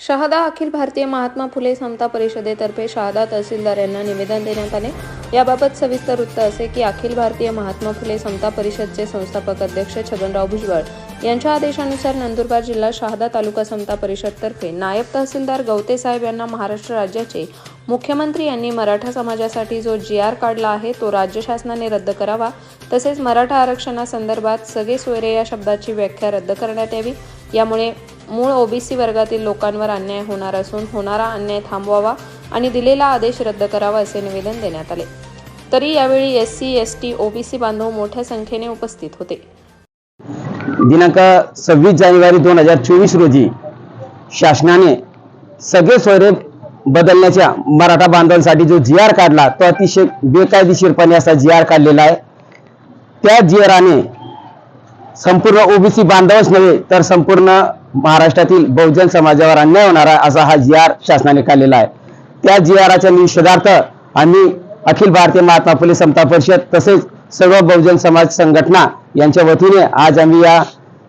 शहादा अखिल भारतीय महात्मा फुले समता परिषदेतर्फे शहादा तहसीलदार यांना निवेदन देण्यात आले. याबाबत सविस्तर वृत्त असे की अखिल भारतीय महात्मा फुले समता परिषदचे संस्थापक अध्यक्ष छगनराव भुजबळ यांच्या आदेशानुसार नंदुरबार जिल्हा शहादा तालुका समता परिषदतर्फे नायब तहसीलदार गवते साहेब यांना महाराष्ट्र राज्याचे मुख्यमंत्री यांनी मराठा समाजासाठी जो जी आर काढला आहे तो राज्य शासनाने रद्द करावा. तसेच मराठा आरक्षणासंदर्भात सगळे सोयरे या शब्दाची व्याख्या रद्द करण्यात यावी. यामुळे मूळ ओबीसी वर्गातील लोकांवर अन्याय होणार असून होणारा अन्याय थांबवावा आणि दिलेला आदेश रद्द करावा असे निवेदन देण्यात आले. तरी यावेळी S C S T OBC बांधव मोठ्या संख्येने उपस्थित होते. दिनांक सव्वीस जानेवारी दोन हजार चोवीस रोजी शासनाने सगळे सोयरे बदलण्याच्या मराठा बांधवांसाठी जो जी आर काढला तो अतिशय बेकायदेशीरपणे असा जी आर काढलेला आहे. त्या जी आराने संपूर्ण ओबीसी बांधवच नव्हे तर संपूर्ण महाराष्ट्रातील बहुजन समाजावर अन्याय होणारा असा हा जी आर शासनाने काढलेला आहे. त्या जी आराच्या निषेधार्थ आम्ही अखिल भारतीय महात्मा फुले समता परिषद तसेच सर्व बहुजन समाज संघटना यांच्या वतीने आज आम्ही या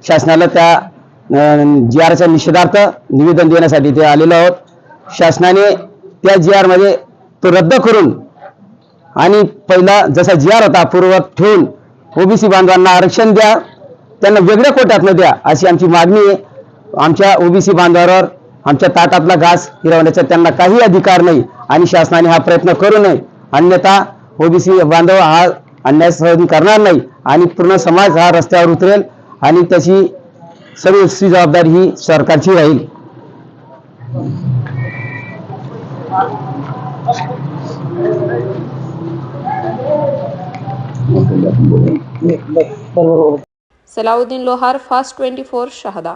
शासनाला त्या जी आरच्या निषेधार्थ निवेदन देण्यासाठी ते आलेलो आहोत. शासनाने त्या जी आरमध्ये तो रद्द करून आणि पहिला जसा जी आर होता पूर्ववत ठेवून ओबीसी बांधवांना आरक्षण द्या त्यांना वेगळ्या कोट्यातनं द्या अशी आमची मागणी आहे. आमच्या ओबीसी बांधवावर आमच्या ताटातला घास हिरवण्याचा त्यांना काही अधिकार नाही आणि शासनाने हा प्रयत्न करू नये. अन्यथा ओबीसी बांधव हा अन्याय सहन करणार नाही आणि पूर्ण समाज हा रस्त्यावर उतरेल आणि त्याची सर्वस्वी जबाबदारी ही सरकारची राहील. Salauddin Lohar fast twenty four Shahada.